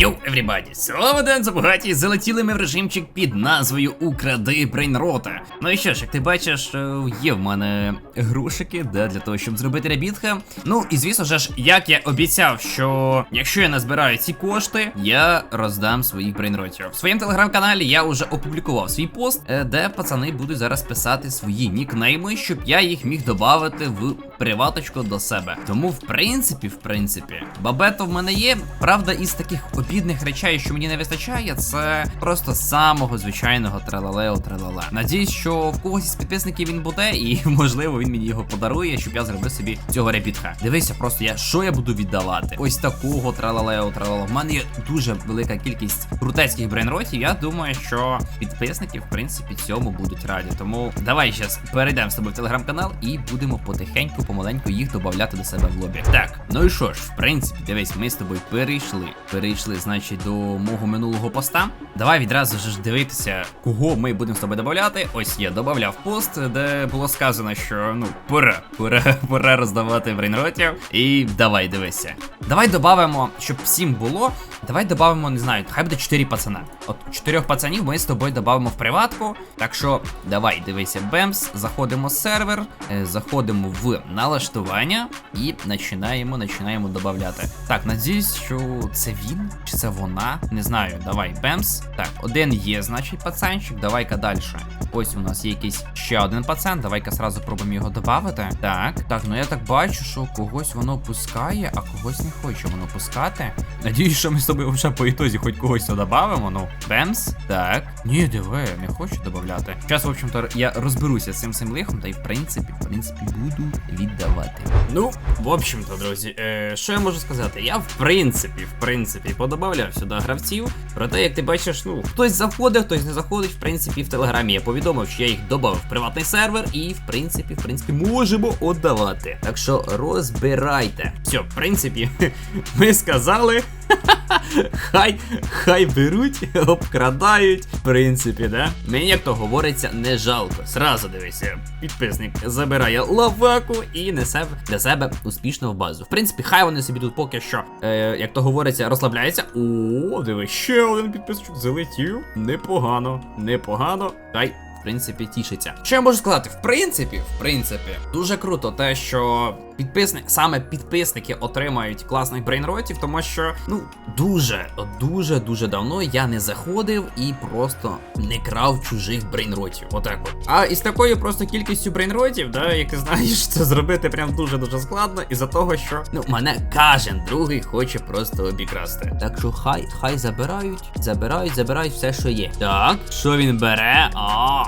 Йоу, everybody! Слава день забагаті! Залетіли ми в режимчик під назвою Укради Брейнрота. Ну і що ж, як ти бачиш, е, є в мене грушики, да, для того, щоб зробити ребітка. Ну і звісно ж, як я обіцяв, що якщо я назбираю ці кошти, я роздам своїх брейнротів. В своєму телеграм-каналі я вже опублікував свій пост, е, де пацани будуть зараз писати свої нікнейми, щоб я їх міг додати в приваточку до себе. Тому, в принципі, в принципі, бабето в мене є. Правда, із таких обідних речей, що мені не вистачає, це просто самого звичайного тралалео тралала. Надіюсь, що в когось із підписників він буде, і можливо він мені його подарує, щоб я зробив собі цього репітха. Дивися, просто я що я буду віддавати? Ось такого тралалео тралала. В мене є дуже велика кількість крутецьких брейнротів. Я думаю, що підписники, в принципі, цьому будуть раді. Тому давай зараз перейдемо з тобою в телеграм-канал і будемо потихеньку, помаленьку їх додати до себе в лобі. Так, ну і що ж, в принципі, дивись, ми з тобою перейшли. Перейшли, значить, до мого минулого поста. Давай відразу ж дивитися, кого ми будемо з тобою додати. Ось я додав пост, де було сказано, що ну пора, пора, пора роздавати брейнротів. І давай дивися. Давай додамо, щоб всім було. Давай додамо, не знаю, хай буде 4 пацана. От чотирьох пацанів ми з тобою додамо в приватку. Так що давай, дивися, Бемс, заходимо в сервер, е, заходимо в налаштування і починаємо, починаємо додавати. Так, надіюсь, що це він чи це вона. Не знаю. Давай, Бемс. Так, один є, значить, пацанчик. Давай-ка далі. Ось у нас є якийсь ще один пацан. Давай-ка сразу пробуємо його додати. Так, так, ну я так бачу, що когось воно пускає, а когось не хоче воно пускати. Надіюсь, що ми з тобою вже по ітозі хоч когось додамо. Ну, Бемс. Так. Ні, диви, не хочу додати. Зараз, в общем-то, я розберуся з цим цим лихом, та й в принципі, в принципі, буду віддавати. Ну, в общем-то, друзі, е, що я можу сказати? Я в принципі, в принципі, подобавляв сюди гравців. Проте, як ти бачиш, ну, хтось заходить, хтось не заходить. В принципі, в телеграмі я повідомив, що я їх додав в приватний сервер, і в принципі, в принципі, можемо отдавати. Так що розбирайте. Все, в принципі, ми сказали. Хай, хай беруть, обкрадають. В принципі, да? Мені, як то говориться, не жалко. Сразу дивися, підписник забирає лаваку і несе для себе успішно в базу. В принципі, хай вони собі тут поки що, е, як то говориться, розслабляються. О, диви, ще один підписчик залетів. Непогано, непогано. Хай. В принципі, тішиться. Що я можу сказати? В принципі, в принципі, дуже круто те, що підписник, саме підписники отримають класних брейнротів, тому що ну дуже, дуже дуже давно я не заходив і просто не крав чужих брейнротів. Отак от. А із такою просто кількістю брейнротів, да, як ти знаєш, це зробити прям дуже дуже складно, із-за того, що ну мене кожен другий хоче просто обікрасти. Так що хай, хай забирають, забирають, забирають все, що є. Так, що він бере? А,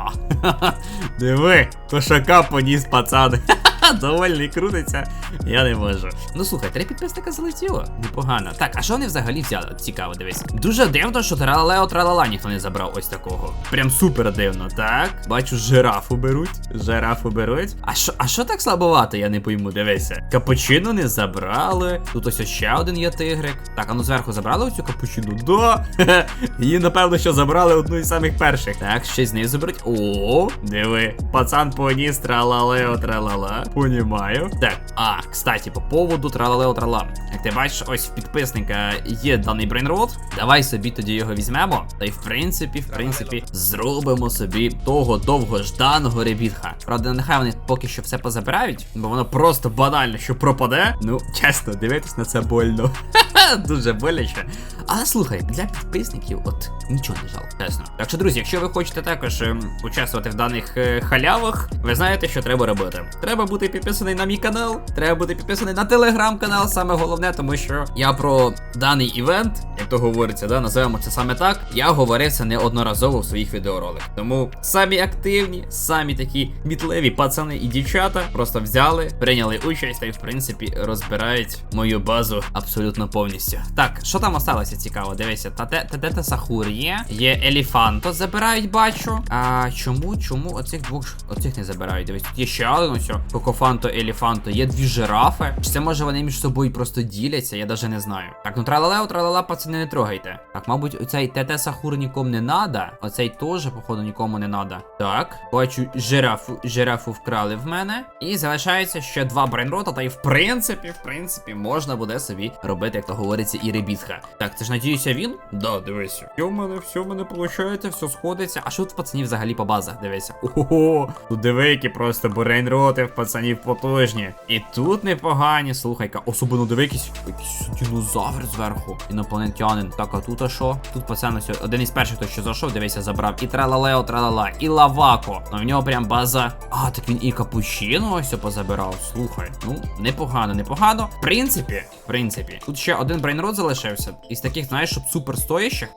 диви, кошака поніс пацан. Довольний крутиться, я не можу. Ну слухай, три підписника залетіло. Непогано. Так, а що вони взагалі взяли? Цікаво, дивись. Дуже дивно, що тралалео тралала ніхто не забрав ось такого. Прям супер дивно, так? Бачу, жирафу беруть. Жирафу беруть. А що, а що так слабовато, я не пойму, дивися. Капучино не забрали. Тут ось ще один є тигрик. Так, а ну зверху забрали оцю капучину? Да. Її, напевно, що забрали одну із самих перших. Так, ще знизу беруть. О, диви. Пацан поніс тралалео тралала. Понімаю. Так, а, кстати, по поводу тралалео трала. Як ти бачиш, ось в підписника є даний брейнрод. Давай собі тоді його візьмемо. Та й в принципі, в принципі, зробимо собі того довгожданого ребітха. Правда, нехай вони поки що все позабирають, бо воно просто банально що пропаде. Ну, чесно, дивитись на це больно. Дуже боляче. Але слухай, для підписників, от нічого не жалко, чесно. Так що, друзі, якщо ви хочете також ем, участвувати в даних е, халявах, ви знаєте, що треба робити. Треба бути підписаний на мій канал, треба бути підписаний на телеграм-канал, саме головне, тому що я про даний івент, як то говориться, да, називаємо це саме так. Я говорив це неодноразово в своїх відеороликах. Тому самі активні, самі такі мітливі пацани і дівчата просто взяли, прийняли участь та й в принципі розбирають мою базу абсолютно повністю. Так, що там осталося цікаво? Дивися, Тете Сахур є, є Еліфанто забирають, бачу. А чому, чому оцих двох оцих не забирають? Дивись, тут є ще один ось. Кокофанто, Еліфанто, є дві жирафи. Чи це може вони між собою просто діляться? Я навіть не знаю. Так, ну тралалео, тралала, пацани, не трогайте. Так, мабуть, оцей ТТ Сахур нікому не надо. Оцей теж, походу, нікому не надо. Так, бачу, жирафу, жирафу вкрали в мене. І залишається ще два брейнрота, та й в принципі, в принципі, можна буде собі робити, як то говориться, і ребітха. Так, це ж надіюся він? Да, дивися. Все в мене, все в мене виходить, все сходиться. А що тут пацанів взагалі по базах? Дивися. Ого, тут диви, які просто брейнроти в пацанів потужні. І тут непогані, слухай-ка, особливо диви, якийсь, якийсь динозавр зверху. Інопланетянин. Так, а тут а що? Тут пацан ось один із перших, хто що зайшов, дивися, забрав. І тралалео, тралала, і лавако. Ну в нього прям база. А, так він і капучино ось позабирав. Слухай. Ну, непогано, непогано. В принципі, в принципі, тут ще один брейнрот залишився. Із таких, знаєш, щоб супер.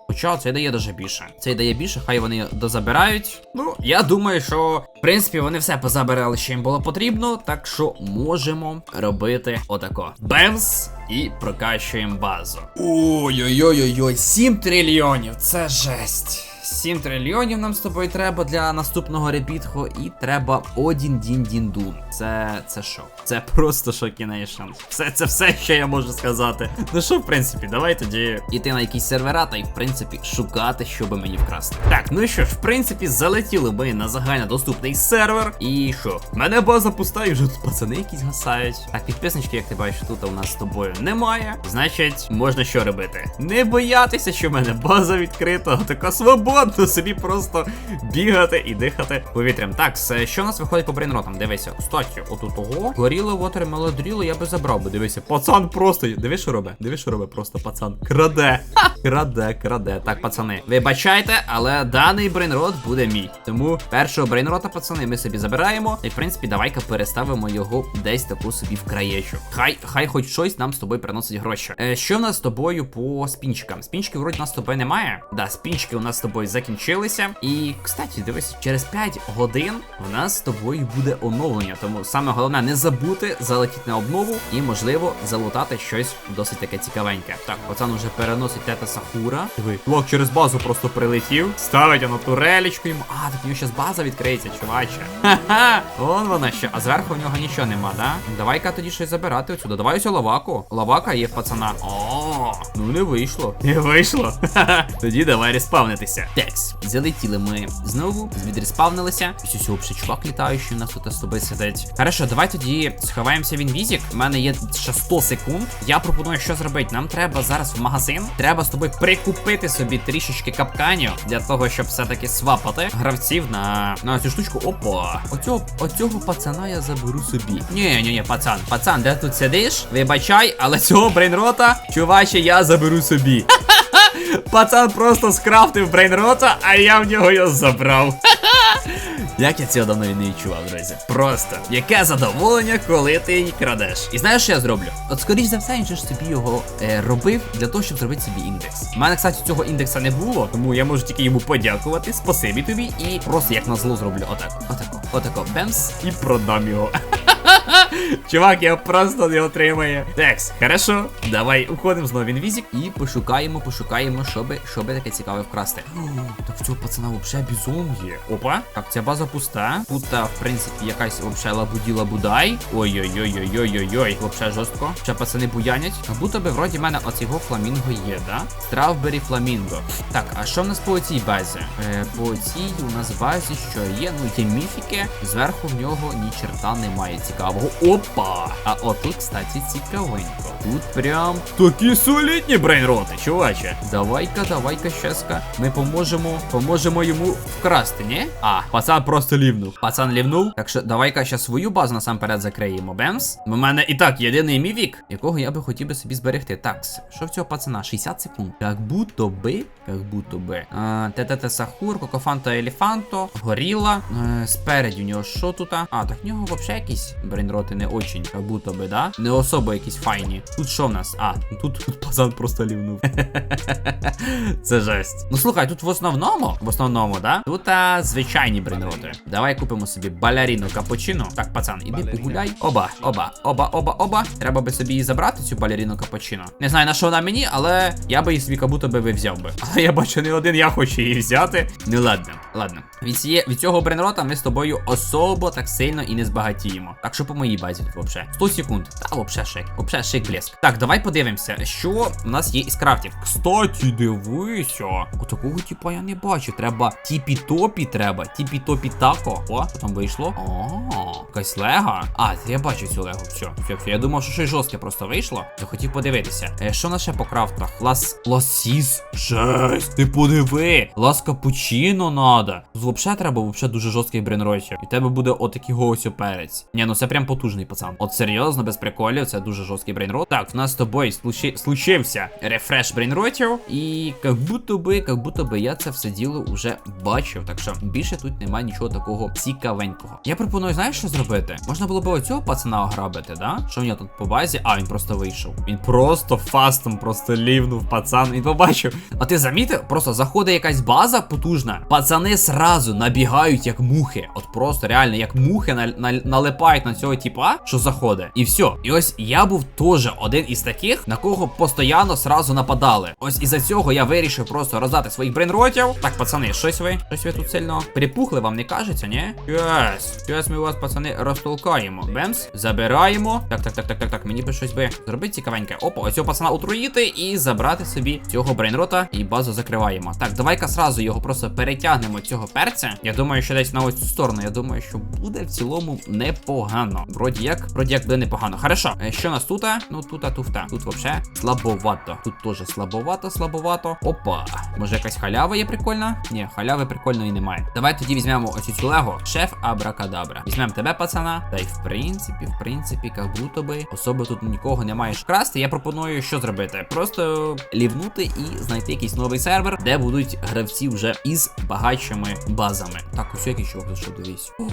Хоча цей дає даже більше. Цей дає більше, хай вони дозабирають. Ну, я думаю, що в принципі вони все позабирали, що їм було потрібно. Так що можемо робити отако. Бемс і прокачуємо базу. Ой-ой-ой-ой, 7 трильйонів, це жесть. 7 трильйонів нам з тобою треба для наступного ребітху, і треба один дін дін дун. Це це що? Це просто шокінейшн. Все це все, що я можу сказати. Ну що, в принципі, давай тоді іти на якісь сервера та й в принципі шукати, що би мені вкрасти. Так, ну і що ж, в принципі, залетіли ми на загальнодоступний сервер. І що? Мене база пуста, і вже тут пацани якісь гасають. Так, підписнички, як ти бачиш, тут у нас з тобою немає. Значить, можна що робити? Не боятися, що в мене база відкрита, така свободно собі просто бігати і дихати повітрям. Так, що у нас виходить по брейнротам? Дивися, кстати, отут того горіло вотер мелодріло, я би забрав би. Дивися, пацан просто. Диви, що робить? Диви, що робить просто пацан. Краде. Ха! Краде, краде. Так, пацани, вибачайте, але даний брейнрот буде мій. Тому першого брейнрота, пацани, ми собі забираємо. І в принципі, давай-ка переставимо його десь таку собі в краєчу. Хай, хай хоч щось нам з тобою приносить гроші. Е, що в нас з тобою по спінчикам? Спінчиків вроді нас з тобою немає. Да, спінчики у нас з тобою закінчилися. І, кстати, дивись, через 5 годин в нас з тобою буде оновлення. Тому саме головне не забути залетіти на обнову і, можливо, залутати щось досить таке цікавеньке. Так, пацан уже переносить тета Сахура. Диви, чувак через базу просто прилетів, ставить на турелечку йому. А, так у нього щас база відкриється, чуваче. Ха-ха! Вон вона ще. А зверху в нього нічого нема, да? Давай-ка тоді щось забирати отсюди. Давай ось лаваку. Лавака є в пацана. О, ну не вийшло. Не вийшло. Тоді давай респавнитися. Текс. Залетіли ми знову, відреспавнилися. Ось ось чувак літаючий у нас тут з тобою сидить. Хорошо, давай тоді сховаємося в інвізік. У мене є ще 100 секунд. Я пропоную, що зробити. Нам треба зараз в магазин. Треба з тобою прикупити собі трішечки капканів для того, щоб все-таки свапати гравців на, на цю штучку. Опа. Оцього, оцього пацана я заберу собі. Ні, ні, ні, пацан. Пацан, де тут сидиш? Вибачай, але цього брейнрота, чуваче, я заберу собі. Пацан просто скрафтив брейнрота, а я в нього його забрав. Як я цього давно не відчував, друзі. Просто яке задоволення, коли ти її крадеш. І знаєш, що я зроблю? От скоріш за все, він ж собі його е, робив для того, щоб зробити собі індекс. У мене, кстати, цього індекса не було, тому я можу тільки йому подякувати. Спасибі тобі. І просто як на зло зроблю. Отак, отако, отако, бемс, і продам його. Чувак, я просто не отримає. Текс, хорошо. Давай уходимо знову в інвізік і пошукаємо, пошукаємо, щоби, щоби таке цікаве вкрасти. Так в цього пацана взагалі бізон є. Опа. Так, ця база пуста. Тут, в принципі, якась взагалі лабуділа будай. Ой-ой-ой-ой-ой-ой-ой. Взагалі жорстко. Ще пацани буянять. Як будто би вроді в мене оцього фламінго є, да? Стравбері фламінго. Так, а що в нас по цій базі? Е, по цій у нас базі, що є, ну є міфіки. Зверху в нього ні черта немає цікавого. Опа! А отут, кстати, цікавенько. Тут прям такі солідні брейнроти, чуваче. Давай-ка, давай-ка, щаска. Ми поможемо, поможемо йому вкрасти, ні? А, пацан просто лівнув. Пацан лівнув. Так що давай-ка ще свою базу насамперед закриємо. Бемс. У мене і так єдиний мівік, якого я би хотів би собі зберегти. Так, що в цього пацана? 60 секунд. Як будто би, як будто би. ТТТ Сахур, Кокофанто Еліфанто, Горіла. Е, спереді у нього що тут? А, так в нього взагалі якісь брейнроти не очень, як будто би, да? Не особо якісь файні. Тут що в нас? А, тут, тут пацан просто лівнув. Це жесть. Ну слухай, тут в основному, в основному, да? Тут а, звичайні брейнроти. Давай купимо собі балеріну капучино. Так, пацан, іди погуляй. Оба, оба, оба, оба, оба. Треба би собі її забрати, цю балеріну капучино. Не знаю на що вона мені, але я би її собі як будто би взяв би. Але я бачу не один, я хочу її взяти. Ну ладно. ладно. Від, ціє, від цього брейнрота ми з тобою особо так сильно і не збагатіємо. Так що моїй базі вообще. 100 секунд. Та вообще шик. Вообще шик блеск. Так, давай подивимося, що у нас є із крафтів. Кстати, дивися. Отакого типа я не бачу. Треба тіпі-топі треба. Тіпі-топі тако. О, що там вийшло? О, якась лего. А, я бачу цю лего. Все, все, все. Я думав, що щось жорстке просто вийшло. Захотів подивитися. Е, що наше по крафтах? Лас. Ласіс. Жесть. Ти подиви. Лас капучино надо. Тут взагалі треба вообще дуже жорсткий брейнротер. І тебе буде отакий ось перець. Ні, ну це прям потужний пацан. От серйозно, без приколів, це дуже жорсткий брейнрот. Так, в нас з тобою случи... случився рефреш брейнротів. І як будто би, як будто би я це все діло уже бачив. Так що більше тут немає нічого такого цікавенького. Я пропоную, знаєш, що зробити? Можна було б оцього пацана ограбити, да? Що в нього тут по базі? А, він просто вийшов. Він просто фастом просто лівнув пацан. Він побачив. А ти замітив? Просто заходить якась база потужна. Пацани сразу набігають як мухи. От просто реально як мухи на, на, налипають на цього типа, що заходить. І все. І ось я був теж один із таких, на кого постійно сразу нападали. Ось із-за цього я вирішив просто роздати своїх брейнротів. Так, пацани, щось ви? Щось ви тут сильно припухли, вам не кажеться, ні? Yes. Зараз ми вас, пацани, розтолкаємо. Бемс, забираємо. Так, так, так, так, так, так. Мені би щось би зробити цікавеньке. Опа, ось цього пацана отруїти і забрати собі цього брейнрота і базу закриваємо. Так, давай-ка сразу його просто перетягнемо цього перця. Я думаю, що десь на ось цю сторону. Я думаю, що буде в цілому непогано. Вроді як, вроді як буде непогано. Хорошо, е, що нас тут? Ну тут, туфта. Тут вообще слабовато. Тут теж слабовато, слабовато. Опа. Може якась халява є прикольна? Ні, халяви прикольної немає. Давай тоді візьмемо ось цю лего. Шеф Абракадабра. Візьмемо тебе, пацана. Та й в принципі, в принципі, як будто би особо тут нікого не маєш красти. Я пропоную що зробити? Просто лівнути і знайти якийсь новий сервер, де будуть гравці вже із багатшими базами. Так, ось який чувак зайшов, дивись. О,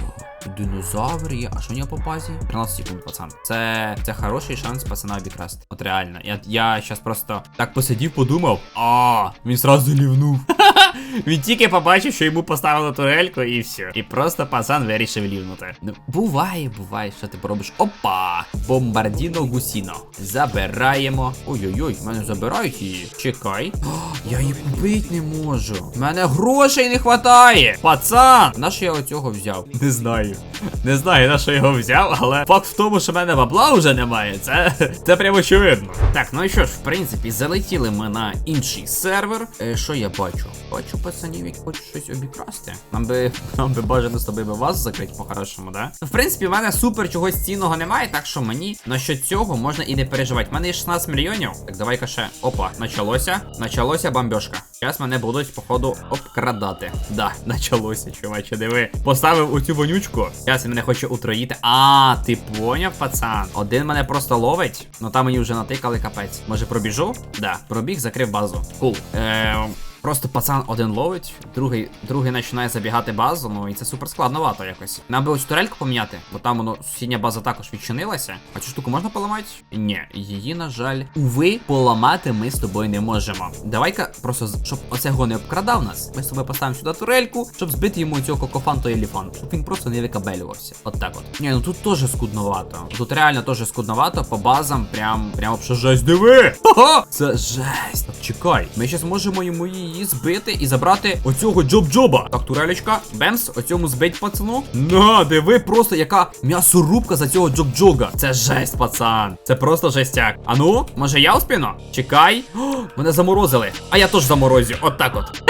динозавр є. А що у нього по базі? 13 секунд, пацан. Це, це хороший шанс пацана обікрасти. От реально. Я, я щас просто так посидів, подумав. А, він сразу лівнув. Він тільки побачив, що йому поставили турельку і все. І просто пацан вирішив лівнути. Ну, буває, буває, що ти поробиш. Опа! Бомбардіно гусіно. Забираємо. Ой-ой-ой, мене забирають її. Чекай. О, я її купити не можу. Мене грошей не хватає. Пацан! На що я оцього взяв? Не знаю. Не знаю, на що я його взяв, але факт в тому, що в мене бабла вже немає. Це, це прямо очевидно. Так, ну і що ж, в принципі, залетіли ми на інший сервер. Е, що я бачу? Бачу пацанів, які хочуть щось обікрасти. Нам би нам би бажано з тобою вас закрити по-хорошому, да? Ну, в принципі, в мене супер чогось цінного немає, так що мені насчет цього можна і не переживати. У мене є 16 мільйонів. Так, давай-ка ще. Опа, началося. Началося бомбьошка. Зараз мене будуть, походу, обкрадати. Да, началося, чуваче, диви. Поставив у цю вонючку. Зараз мене хоче утроїти. А, ти поняв, пацан? Один мене просто ловить. Ну там мені вже натикали капець. Може пробіжу? Да, пробіг, закрив базу. Кул. Ем. Просто пацан один ловить, другий другий починає забігати базу, ну і це супер складновато якось. Нам би ось турельку поміняти, бо там воно сусідня база також відчинилася. А цю штуку можна поламати? Ні, її, на жаль, уви, поламати ми з тобою не можемо. Давай-ка просто, щоб оцього не обкрадав нас, ми з тобою поставимо сюди турельку, щоб збити йому цього кокофанту елефант, щоб він просто не викабелювався. От так от. Ні, ну тут теж скудновато. Тут реально теж скудновато по базам, прям, прям вообще жесть, диви! Ха-ха! Це жесть. Чекай, ми зараз можемо йому її збити і забрати оцього джоб-джоба. Так, турелечка, бемс, оцьому збить пацану. На, диви, просто яка м'ясорубка за цього джоб-джога. Це жесть, пацан. Це просто жестяк. А ну, може я успіну? Чекай. О, мене заморозили. А я теж заморозю. От так от.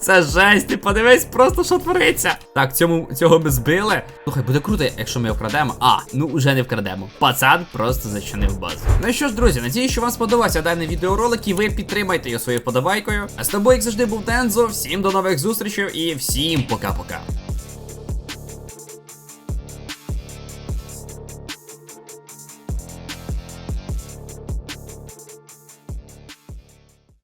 Це жесть, ти подивись просто, що твориться. Так, цьому, цього ми збили. Слухай, буде круто, якщо ми вкрадемо. А, ну вже не вкрадемо. Пацан просто зачинив базу. Ну що ж, друзі, надію, що вам сподобався даний відеоролик і ви підтримайте його своєю подобайкою. А з тобою, як завжди, був Дензо. Всім до нових зустрічей і всім пока-пока.